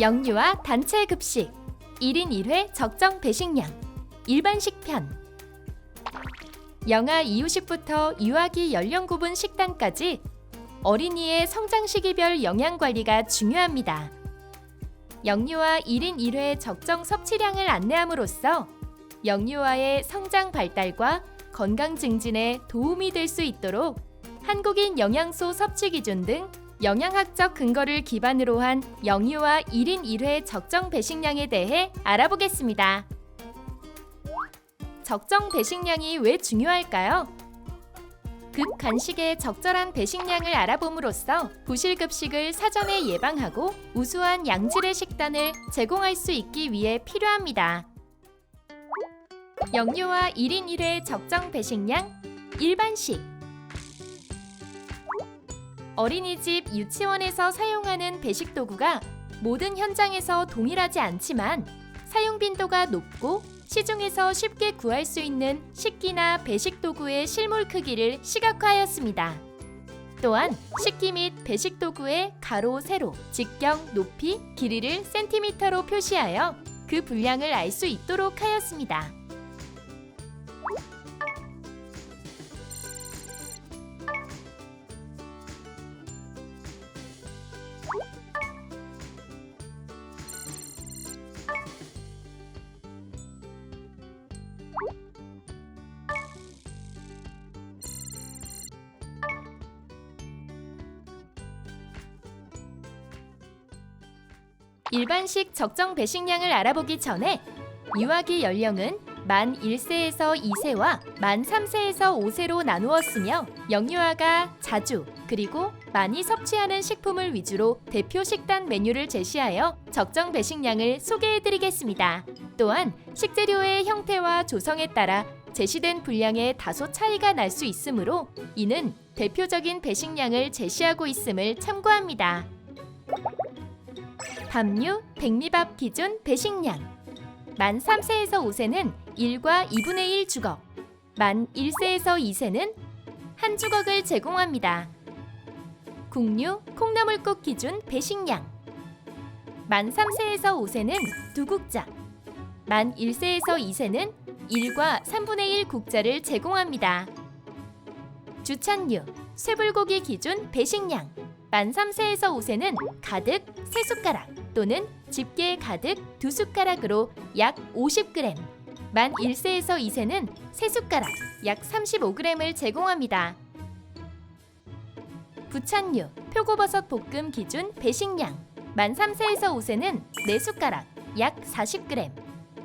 영유아 단체 급식 1인 1회 적정 배식량 일반 식 편 영아 이유식부터 유아기 연령 구분 식단까지 어린이의 성장 시기별 영양 관리가 중요합니다. 영유아 1인 1회 적정 섭취량을 안내함으로써 영유아의 성장 발달과 건강 증진에 도움이 될 수 있도록 한국인 영양소 섭취 기준 등 영양학적 근거를 기반으로 한 영유아 1인 1회 적정 배식량에 대해 알아보겠습니다. 적정 배식량이 왜 중요할까요? 급 간식의 적절한 배식량을 알아봄으로써 부실급식을 사전에 예방하고 우수한 양질의 식단을 제공할 수 있기 위해 필요합니다. 영유아 1인 1회 적정 배식량 일반식 어린이집 유치원에서 사용하는 배식 도구가 모든 현장에서 동일하지 않지만 사용 빈도가 높고 시중에서 쉽게 구할 수 있는 식기나 배식 도구의 실물 크기를 시각화하였습니다. 또한 식기 및 배식 도구의 가로, 세로, 직경, 높이, 길이를 센티미터로 표시하여 그 분량을 알 수 있도록 하였습니다. 일반식 적정 배식량을 알아보기 전에 유아기 연령은 만 1세에서 2세와 만 3세에서 5세로 나누었으며 영유아가 자주 그리고 많이 섭취하는 식품을 위주로 대표 식단 메뉴를 제시하여 적정 배식량을 소개해 드리겠습니다. 또한 식재료의 형태와 조성에 따라 제시된 분량에 다소 차이가 날 수 있으므로 이는 대표적인 배식량을 제시하고 있음을 참고합니다. 밥류, 백미밥 기준 배식량. 만 3세에서 5세는 1과 2분의 1 주걱. 만 1세에서 2세는 한 주걱을 제공합니다. 국류, 콩나물국 기준 배식량. 만 3세에서 5세는 두 국자. 만 1세에서 2세는 1과 3분의 1 국자를 제공합니다. 주찬류, 쇠불고기 기준 배식량. 만 3세에서 5세는 가득 3숟가락 또는 집게 가득 2숟가락으로 약 50g 만 1세에서 2세는 3숟가락 약 35g을 제공합니다. 부찬류, 표고버섯 볶음 기준 배식량 만 3세에서 5세는 4숟가락 약 40g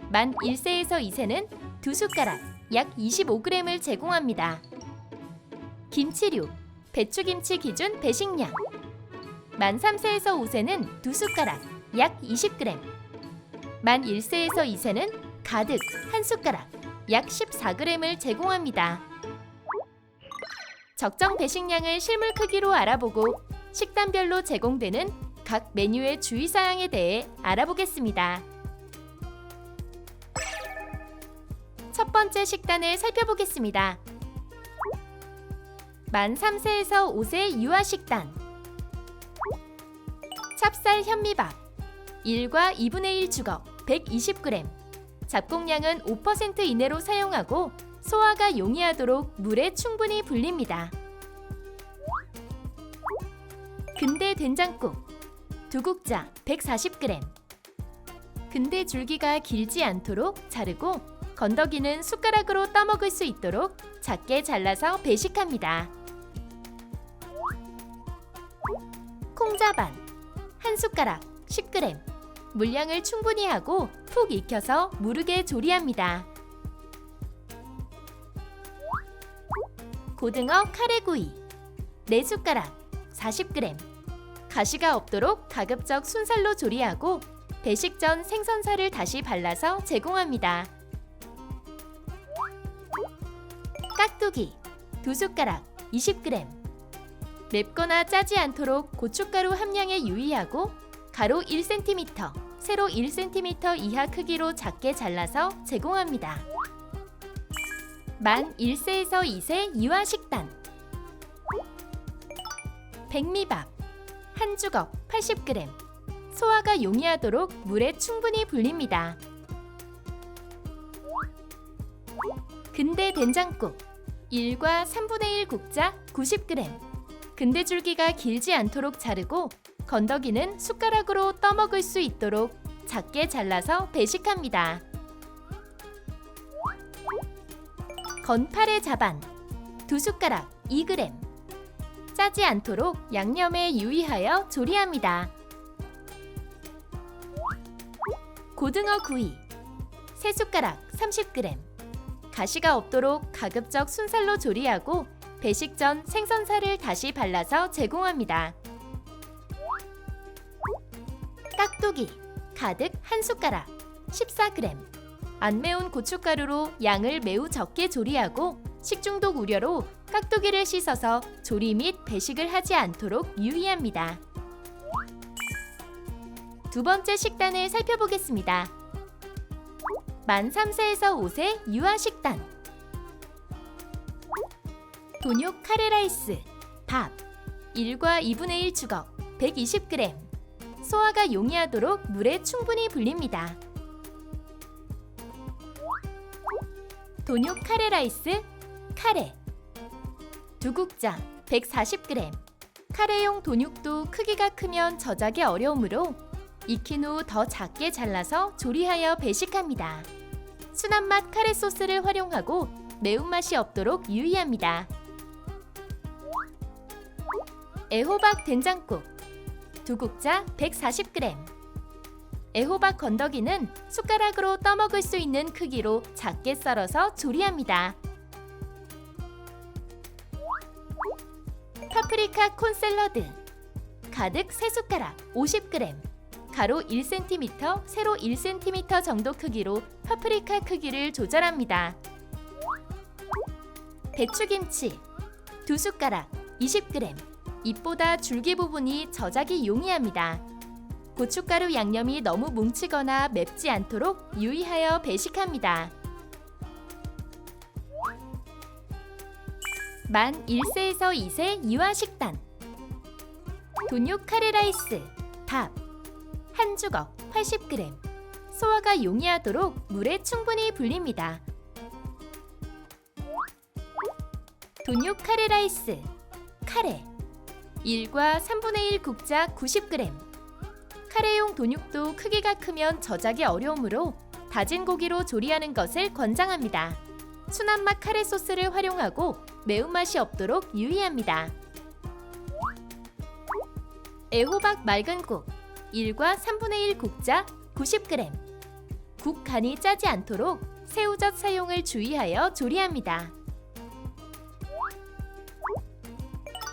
만 1세에서 2세는 2숟가락 약 25g을 제공합니다. 김치류, 배추김치 기준 배식량 만 3세에서 5세는 2숟가락 약 20g 만 1세에서 2세는 가득 한 숟가락 약 14g을 제공합니다. 적정 배식량을 실물 크기로 알아보고 식단별로 제공되는 각 메뉴의 주의사항에 대해 알아보겠습니다. 첫 번째 식단을 살펴보겠습니다. 만 3세에서 5세 유아 식단 찹쌀 현미밥. 1과 2분의 1 주걱 120g 잡곡량은 5% 이내로 사용하고 소화가 용이하도록 물에 충분히 불립니다. 근대 된장국. 두 국자 140g 근대 줄기가 길지 않도록 자르고 건더기는 숟가락으로 떠먹을 수 있도록 작게 잘라서 배식합니다. 콩자반 한 숟가락 10g 물량을 충분히 하고 푹 익혀서 무르게 조리합니다. 고등어 카레구이. 4숟가락 40g 가시가 없도록 가급적 순살로 조리하고 배식 전 생선살을 다시 발라서 제공합니다. 깍두기. 2숟가락 20g 맵거나 짜지 않도록 고춧가루 함량에 유의하고 가로 1cm, 세로 1cm 이하 크기로 작게 잘라서 제공합니다. 만 1세에서 2세 유아 식단. 백미밥. 한 주걱 80g 소화가 용이하도록 물에 충분히 불립니다. 근대 된장국. 1과 3분의 1 국자 90g 근대 줄기가 길지 않도록 자르고 건더기는 숟가락으로 떠먹을 수 있도록 작게 잘라서 배식합니다. 건파래 자반 2숟가락 2g 짜지 않도록 양념에 유의하여 조리합니다. 고등어 구이 3숟가락 30g 가시가 없도록 가급적 순살로 조리하고 배식 전 생선살을 다시 발라서 제공합니다. 깍두기 가득 한 숟가락 14g 안 매운 고춧가루로 양을 매우 적게 조리하고 식중독 우려로 깍두기를 씻어서 조리 및 배식을 하지 않도록 유의합니다. 두 번째 식단을 살펴보겠습니다. 만 3세에서 5세 유아 식단 돈육 카레라이스 밥 1과 2분의 1 주걱 120g 소화가 용이하도록 물에 충분히 불립니다. 돈육 카레라이스 카레 두 국자 140g 카레용 돈육도 크기가 크면 저작이 어려우므로 익힌 후 더 작게 잘라서 조리하여 배식합니다. 순한 맛 카레 소스를 활용하고 매운맛이 없도록 유의합니다. 애호박 된장국. 두 국자 140g 애호박 건더기는 숟가락으로 떠먹을 수 있는 크기로 작게 썰어서 조리합니다. 파프리카 콘 샐러드. 가득 3숟가락 50g 가로 1cm, 세로 1cm 정도 크기로 파프리카 크기를 조절합니다. 배추김치. 2숟가락 20g 잎보다 줄기 부분이 저작이 용이합니다. 고춧가루 양념이 너무 뭉치거나 맵지 않도록 유의하여 배식합니다. 만 1세에서 2세 유아 식단 돈육 카레라이스 밥 한 주걱 80g 소화가 용이하도록 물에 충분히 불립니다. 돈육 카레라이스 카레 1과 3분의 1 국자 90g 카레용 돈육도 크기가 크면 저작이 어려우므로 다진 고기로 조리하는 것을 권장합니다. 순한 맛 카레 소스를 활용하고 매운맛이 없도록 유의합니다. 애호박 맑은 국 1과 3분의 1 국자 90g 국 간이 짜지 않도록 새우젓 사용을 주의하여 조리합니다.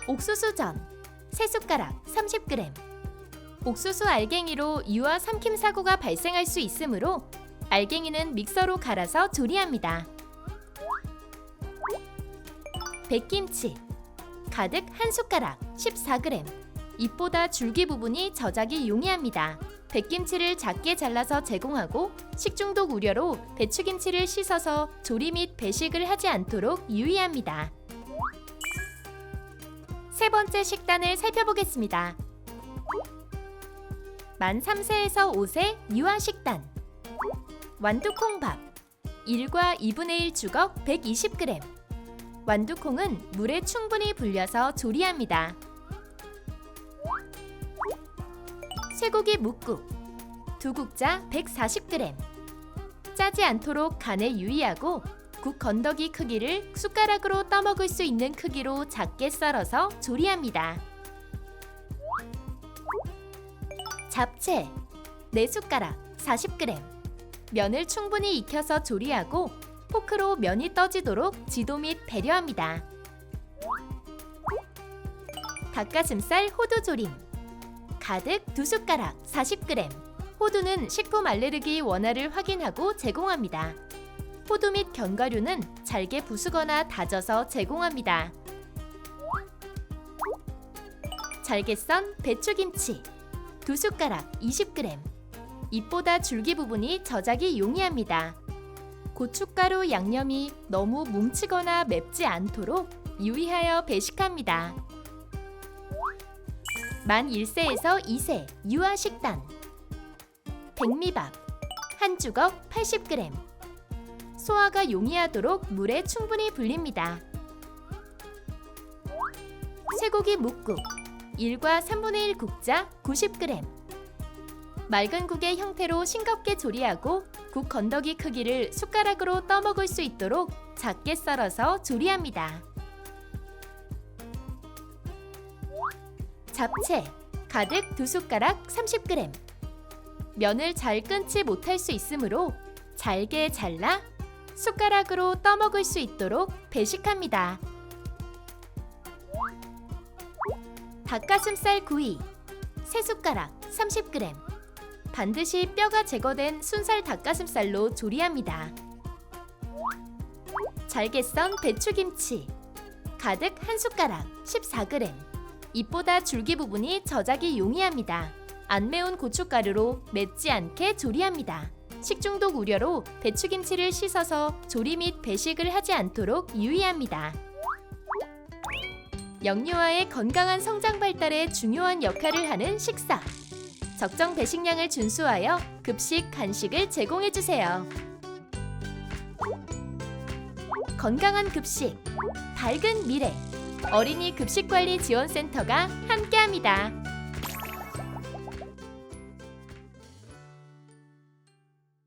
옥수수전 3숟가락 30g 옥수수 알갱이로 유아 삼킴 사고가 발생할 수 있으므로 알갱이는 믹서로 갈아서 조리합니다. 백김치 가득 한 숟가락 14g 잎보다 줄기 부분이 저작이 용이합니다. 백김치를 작게 잘라서 제공하고 식중독 우려로 배추김치를 씻어서 조리 및 배식을 하지 않도록 유의합니다. 세 번째 식단을 살펴보겠습니다. 만 3세에서 5세 유아 식단 완두콩밥 1과 2분의 1 주걱 120g 완두콩은 물에 충분히 불려서 조리합니다. 쇠고기 묵국 두 국자 140g 짜지 않도록 간에 유의하고 국 건더기 크기를 숟가락으로 떠먹을 수 있는 크기로 작게 썰어서 조리합니다. 잡채 4숟가락 40g 면을 충분히 익혀서 조리하고 포크로 면이 떠지도록 지도 및 배려합니다. 닭가슴살 호두 조림 가득 2숟가락 40g 호두는 식품 알레르기 원화를 확인하고 제공합니다. 호두 및 견과류는 잘게 부수거나 다져서 제공합니다. 잘게 썬 배추김치 2숟가락 20g 잎보다 줄기 부분이 저작이 용이합니다. 고춧가루 양념이 너무 뭉치거나 맵지 않도록 유의하여 배식합니다. 만 1세에서 2세 유아 식단 백미밥 한 주걱 80g 소화가 용이하도록 물에 충분히 불립니다. 쇠고기 묵국 1과 3분의 1 국자 90g 맑은 국의 형태로 싱겁게 조리하고 국 건더기 크기를 숟가락으로 떠먹을 수 있도록 작게 썰어서 조리합니다. 잡채 가득 2숟가락 30g 면을 잘 끊지 못할 수 있으므로 잘게 잘라 숟가락으로 떠먹을 수 있도록 배식합니다. 닭가슴살 구이 3숟가락 30g 반드시 뼈가 제거된 순살 닭가슴살로 조리합니다. 잘게 썬 배추김치 가득 한 숟가락 14g 잎보다 줄기 부분이 저작이 용이합니다. 안 매운 고춧가루로 맵지 않게 조리합니다. 식중독 우려로 배추김치를 씻어서 조리 및 배식을 하지 않도록 유의합니다. 영유아의 건강한 성장 발달에 중요한 역할을 하는 식사. 적정 배식량을 준수하여 급식, 간식을 제공해 주세요. 건강한 급식, 밝은 미래. 어린이 급식관리 지원센터가 함께합니다.